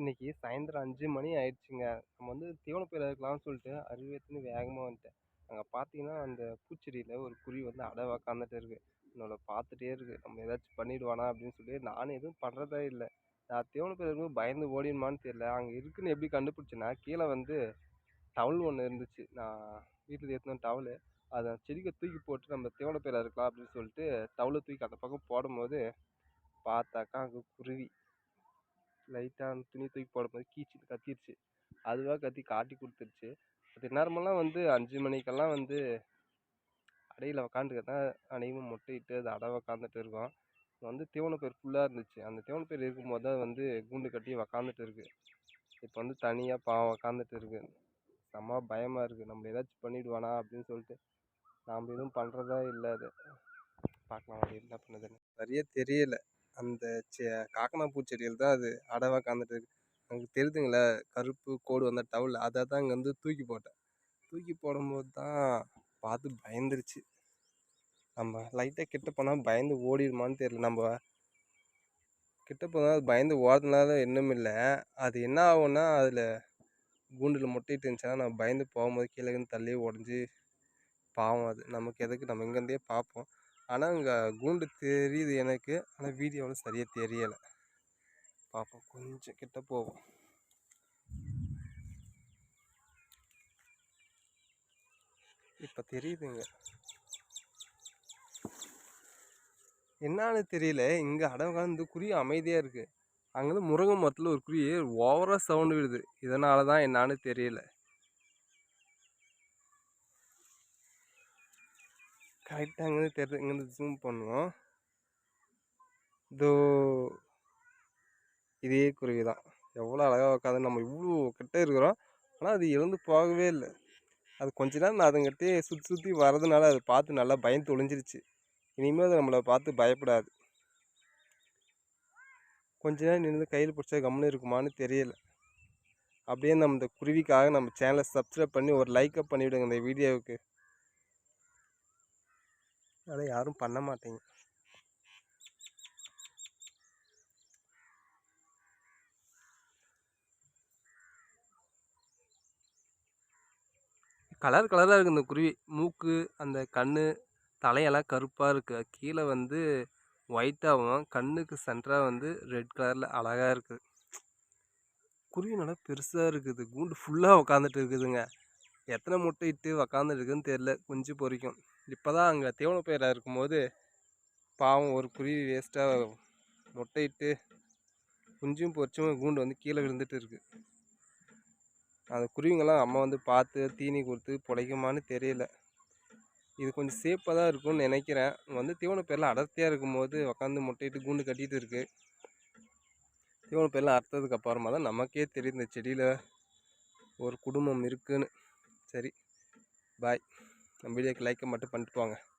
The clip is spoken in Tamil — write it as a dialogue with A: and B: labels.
A: இன்னைக்கு சாயந்தரம் அஞ்சு மணி ஆயிடுச்சுங்க. நம்ம வந்து தீவனப்பயிர் இருக்கலாம்னு சொல்லிட்டு அருவி எடுத்துன்னு வேகமாக வந்துட்டேன். அங்கே பார்த்தீங்கன்னா அந்த பூச்செடியில் ஒரு குருவி வந்து அடை உக்காந்துட்டு இருக்கு. நம்மளை பார்த்துட்டே இருக்கு. நம்ம ஏதாச்சும் பண்ணிடுவானா அப்படின்னு சொல்லி நானும் எதுவும் பண்ணுறதே இல்லை. நான் தீவனப்பயிர் இருக்கும்போது பயந்து ஓடிடுமான்னு தெரியல. அங்கே இருக்குன்னு எப்படி கண்டுபிடிச்சேன்னா கீழே வந்து டவல் ஒன்று இருந்துச்சு. நான் வீட்டில் ஏற்றின டவலு அதை செடிக்கு தூக்கி போட்டு நம்ம தீவனப்பயிர் இருக்கலாம் அப்படின்னு சொல்லிட்டு டவலை தூக்கி அந்த பக்கம் போடும்போது பார்த்தாக்கா அங்கே குருவி. லைட்டாக அந்த துணி தூக்கி போடும்போது கீச்சு கத்திருச்சு. அதுவாக கத்தி காட்டி கொடுத்துருச்சு. அது நேரமெல்லாம் வந்து அஞ்சு மணிக்கெல்லாம் வந்து அடையில் உக்காந்துக்கிட்டா அநேகமாக முட்டையிட்டு அது அடை உக்காந்துட்டு இருக்கும். வந்து தீவனப்பயிர் ஃபுல்லாக இருந்துச்சு. அந்த தீவனப்பயிர் இருக்கும்போது தான் வந்து கூண்டு கட்டி உக்காந்துட்டு இருக்கு. இப்போ வந்து தனியாக பாவம் உக்காந்துட்டு இருக்கு. செம்ம பயமாக இருக்குது நம்ம ஏதாச்சும் பண்ணிவிடுவானா அப்படின்னு சொல்லிட்டு நாம் எதுவும் பண்ணுறதா இல்லை அது. பார்க்கலாம் அது என்ன பண்ணுதுன்னு. சரியாக தெரியலை. அந்த செ காக்கனா பூச்செடியில் தான் அது அடவாக உக்காந்துட்டு இருக்கு. எனக்கு தெரியுதுங்களே? கருப்பு கோடு வந்த டவுல் அதை தான் இங்கே வந்து தூக்கி போட்டேன். தூக்கி போடும்போது தான் பார்த்து பயந்துருச்சு. நம்ம லைட்டாக கிட்ட போனால் பயந்து ஓடிடுமான்னு தெரியல. நம்ம கிட்ட போனால் அது பயந்து ஓடுறதுனால இன்னும் இல்லை. அது என்ன ஆகும்னா அதில் கூண்டில் முட்டிட்டு இருந்துச்சுன்னா நம்ம பயந்து போகும்போது கீழே இருந்து தள்ளி உடஞ்சி பாவம் அது. நமக்கு எதுக்கு? நம்ம இங்கேருந்தே பார்ப்போம். ஆனால் இங்கே கூண்டு தெரியுது எனக்கு. ஆனால் வீடியோவில் சரியாக தெரியலை. பார்ப்போம் கொஞ்சம் கிட்ட போவோம். இப்போ தெரியுதுங்க. என்னன்னு தெரியல. இங்கே அடை வந்து குருவி அமைதியாக இருக்குது அங்கேருந்து முருங்கை மரத்தில் ஒரு குருவி ஓவராக சவுண்டு விடுது. இதனால தான் என்னான்னு தெரியல. கரெக்டாக அங்கேருந்து தெரு இங்கேருந்து ஜூம் பண்ணுவோம். இதோ இதே குருவி தான். எவ்வளோ அழகாக உட்காந்து நம்ம இவ்வளோ கிட்ட இருக்கிறோம். ஆனால் அது எழுந்து போகவே இல்லை. அது கொஞ்ச நேரம் நான் அதுங்கிட்டே சுற்றி சுற்றி வர்றதுனால அதை பார்த்து நல்லா பயந்து ஒளிஞ்சிருச்சு. இனிமேல் அது நம்மளை பார்த்து பயப்படாது. கொஞ்ச நேரம் நின்று கையில் பிடிச்சா கம்முன்னு இருக்குமான்னு தெரியல. அப்படியே நம்ம இந்த குருவிக்காக நம்ம சேனலை சப்ஸ்கிரைப் பண்ணி ஒரு லைக்கை பண்ணிவிடுங்க இந்த வீடியோவுக்கு. ஆனால் யாரும் பண்ண மாட்டேங்க. கலர் கலராக இருக்குது இந்த குருவி. மூக்கு அந்த கண் தலையெல்லாம் கருப்பாக இருக்குது கீழே வந்து ஒயிட்டாகவும் கண்ணுக்கு சென்டராக வந்து ரெட் கலரில் அழகாக இருக்குது குருவி நல்லா பெருசாக இருக்குது. கூண்டு ஃபுல்லாக உக்காந்துட்டு இருக்குதுங்க. எத்தனை முட்டை இட்டு உக்காந்துருக்குன்னு தெரில குஞ்சு பொறிக்கும் இப்போ தான் அங்கே தீவனப்பயிராக இருக்கும்போது பாவம் ஒரு குருவி வேஸ்ட்டாக முட்டையிட்டு குஞ்சும் பொறிச்சும் கூண்டு வந்து கீழே விழுந்துட்டு இருக்குது அந்த குருவிங்கெல்லாம் அம்மா வந்து பார்த்து தீனி கொடுத்து பிழைக்குமான்னு தெரியல. இது கொஞ்சம் சேஃபாக தான் இருக்கும்னு நினைக்கிறேன். வந்து தீவனப்பயிரெலாம் அடர்த்தியாக இருக்கும்போது உக்காந்து முட்டையிட்டு கூண்டு கட்டிகிட்டு இருக்குது பேரில் அறுத்ததுக்கு அப்புறமா தான் நமக்கே தெரியும் இந்த செடியில் ஒரு குடும்பம் இருக்குன்னு. சரி பாய் நம்ம வீடியோக்கு லைக்கை மட்டும் பண்ணிட்டு போங்க.